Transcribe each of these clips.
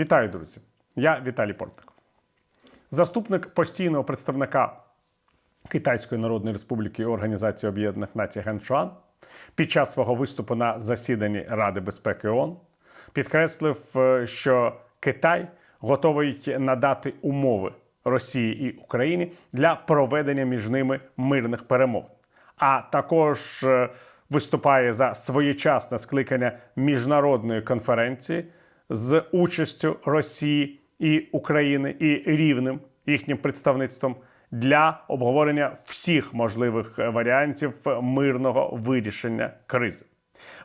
Вітаю, друзі! Я Віталій Портников. Заступник постійного представника Китайської Народної Республіки Організації Об'єднаних Націй Ген Чуан під час свого виступу на засіданні Ради безпеки ООН підкреслив, е, що Китай готовий надати умови Росії і Україні для проведення між ними мирних перемовин, а також е, виступає за своєчасне скликання міжнародної конференції з участю Росії і України і рівним їхнім представництвом для обговорення всіх можливих варіантів мирного вирішення кризи.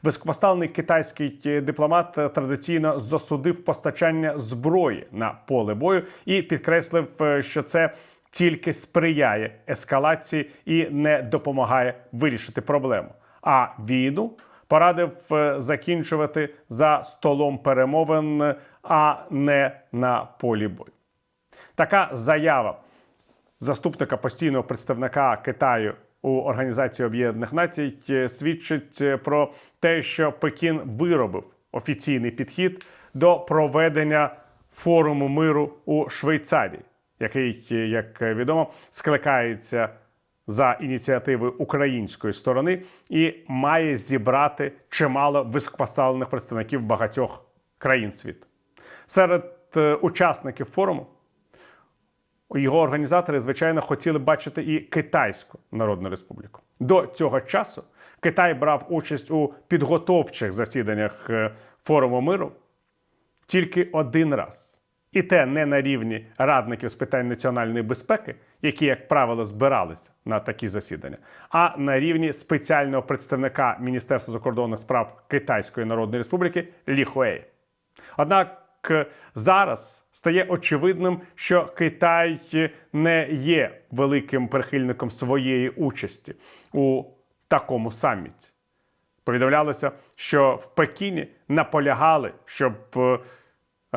Високопоставлений китайський дипломат традиційно засудив постачання зброї на поле бою і підкреслив, що це тільки сприяє ескалації і не допомагає вирішити проблему. А війну порадив е, закінчувати за столом перемовин, а не на полі бою. Така заява заступника постійного представника Китаю у Організації Об'єднаних Націй е, свідчить е, про те, що Пекін виробив офіційний підхід до проведення форуму миру у Швейцарії, який, як відомо, скликається за ініціативи української сторони і має зібрати чимало високопоставлених представників багатьох країн світу. Серед е, учасників форуму його організатори, звичайно, хотіли бачити і Китайську Народну Республіку. До цього часу Китай брав участь у підготовчих засіданнях е, форуму миру тільки один раз. І те не на рівні радників з питань національної безпеки, які, як правило, збиралися на такі засідання, а на рівні спеціального представника Міністерства закордонних справ Китайської Народної Республіки Лі Хуея. Однак е, зараз стає очевидним, що Китай не є великим прихильником своєї участі у такому саміті. Повідомлялося, що в Пекіні наполягали, щоб е,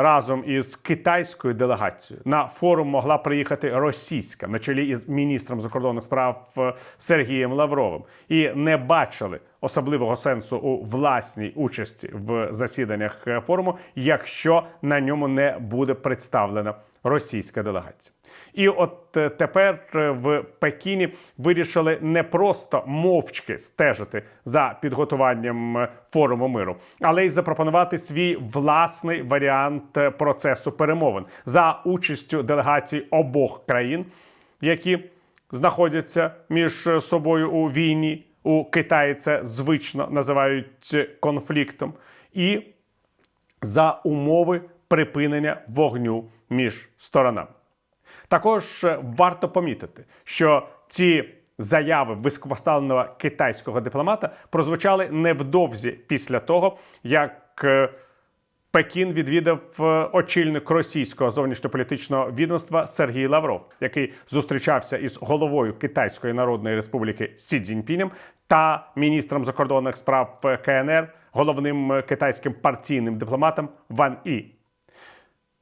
разом із китайською делегацією. На форум могла приїхати російська на чолі із міністром закордонних справ е, Сергієм Лавровим. І не бачили особливого сенсу у власній участі в засіданнях е, форуму, якщо на ньому не буде представлена російська делегація. І от е, тепер е, в Пекіні вирішили не просто мовчки стежити за підготуванням форуму миру, але й запропонувати свій власний варіант процесу перемовин за участю делегацій обох країн, які знаходяться між собою у війні. У Китаї це звично називають конфліктом, і за умови припинення вогню між сторонами. Також е, варто помітити, що ці заяви високопоставленого китайського дипломата прозвучали невдовзі після того, як е, Пекін відвідав е, очільник російського зовнішньополітичного відомства Сергій Лавров, який зустрічався із головою Китайської Народної Республіки Сі Цзіньпінем та міністром закордонних справ КНР, головним е, китайським партійним дипломатом Ван І.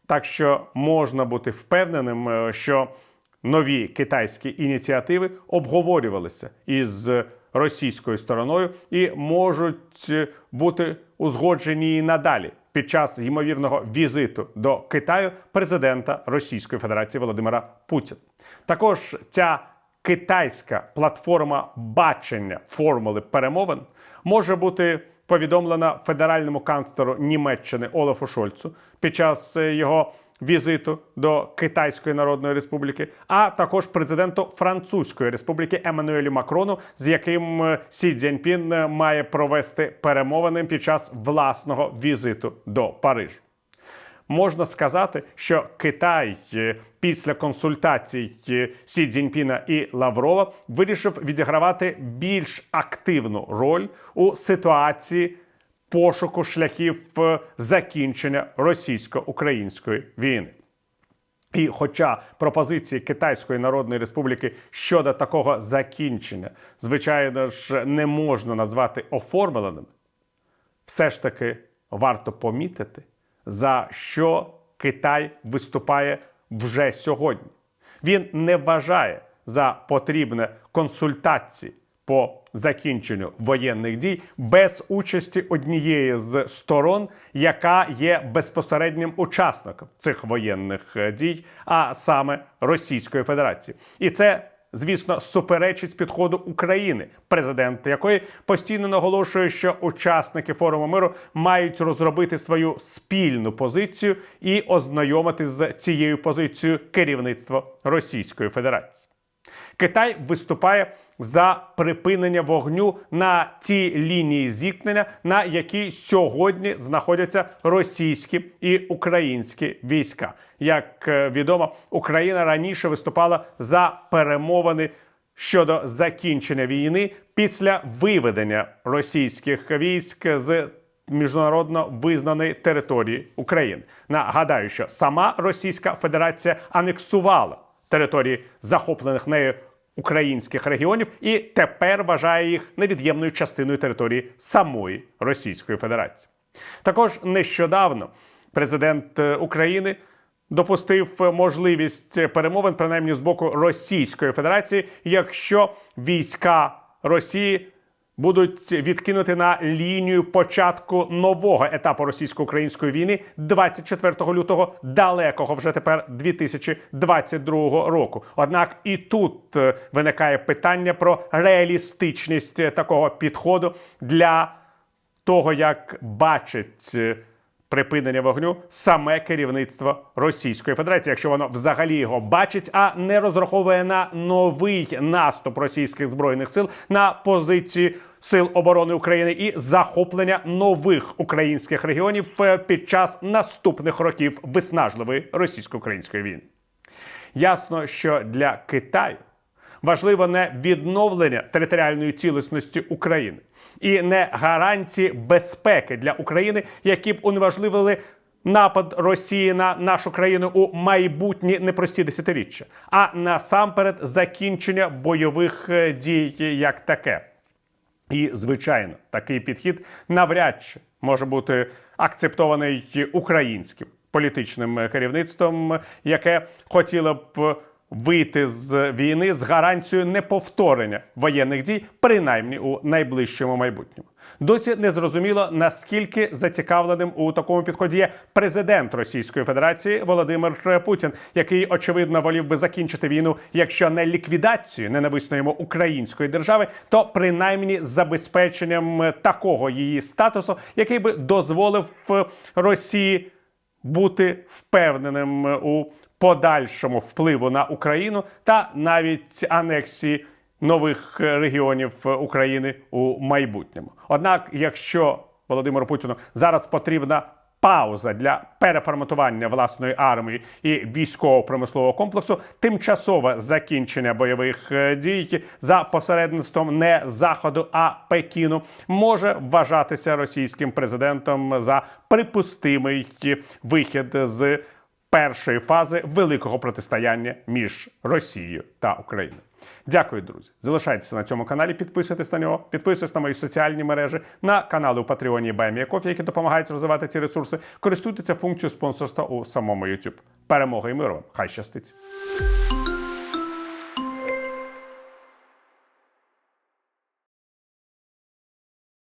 Так що можна бути впевненим, е, що нові китайські ініціативи обговорювалися із російською стороною і можуть бути узгоджені і надалі під час ймовірного візиту до Китаю президента Російської Федерації Володимира Путіна. Також ця китайська платформа бачення формули перемовин може бути повідомлена федеральному канцлеру Німеччини Олафу Шольцу під час е, його візиту до Китайської Народної Республіки, а також президенту Французької Республіки Еммануелю Макрону, з яким е, Сі Цзіньпін е, має провести перемовини під час власного візиту до Парижу. Можна сказати, що Китай е, після консультацій Сі Цзіньпіна і Лаврова вирішив відігравати більш активну роль у ситуації пошуку шляхів закінчення російсько-української війни. І хоча пропозиції Китайської Народної Республіки щодо такого закінчення, звичайно ж, не можна назвати оформленими, все ж таки варто помітити, за що Китай виступає вже сьогодні. Він не вважає за потрібне консультації по закінченню воєнних дій без участі однієї з сторон, яка є безпосереднім учасником цих воєнних е, дій, а саме Російської Федерації, і це. Звісно, суперечить підходу України, президент якої постійно наголошує, що учасники форуму миру мають розробити свою спільну позицію і ознайомити з цією позицією керівництво Російської Федерації. Китай виступає за припинення вогню на тій лінії зіткнення, на якій сьогодні знаходяться російські і українські війська. Як е, відомо, Україна раніше виступала за перемовини щодо закінчення війни після виведення російських військ з міжнародно визнаної території України. Нагадаю, що сама Російська Федерація анексувала території захоплених нею українських регіонів і тепер вважає їх невід'ємною частиною території самої Російської Федерації. Також нещодавно президент е, України допустив можливість перемовин, принаймні з боку Російської Федерації, якщо війська Росії будуть відкинути на лінію початку нового етапу російсько-української війни 24 лютого далекого вже тепер 2022 року. Однак і тут е, виникає питання про реалістичність е, такого підходу для того, як бачить е, припинення вогню саме керівництво Російської Федерації, якщо воно взагалі його бачить, а не розраховує на новий наступ російських збройних сил на позиції сил оборони України і захоплення нових українських регіонів під час наступних років виснажливої російсько-української війни. Ясно, що для Китаю важливо не відновлення територіальної цілісності України і не гарантії безпеки для України, які б унеможливили напад Росії на нашу країну у майбутні непрості десятиріччя, а насамперед закінчення бойових е, дій як таке. І, звичайно, такий підхід навряд чи може бути акцептований українським політичним керівництвом, яке хотіло б вийти з війни з гарантією неповторення воєнних дій, принаймні у найближчому майбутньому. Досі не зрозуміло наскільки зацікавленим у такому підході є президент Російської Федерації Володимир Путін, який очевидно волів би закінчити війну, якщо не ліквідацією ненависної йому української держави, то принаймні забезпеченням такого її статусу, який би дозволив Росії бути впевненим у подальшому впливу на Україну та навіть анексії нових регіонів України у майбутньому. Однак, якщо Володимиру Путіну зараз потрібна пауза для переформатування власної армії і військово-промислового комплексу, тимчасове закінчення бойових е, дій за посередництвом не заходу, а Пекіну може вважатися російським президентом за припустимий вихід з першої фази великого протистояння між Росією та Україною. Дякую, друзі. Залишайтеся на цьому каналі, підписуйтесь на нього, підписуйтесь на мої соціальні мережі, на канали у Патреоні і які допомагають розвивати ці ресурси. Користуйтеся функцією спонсорства у самому YouTube. Перемоги і миру! Хай щастить!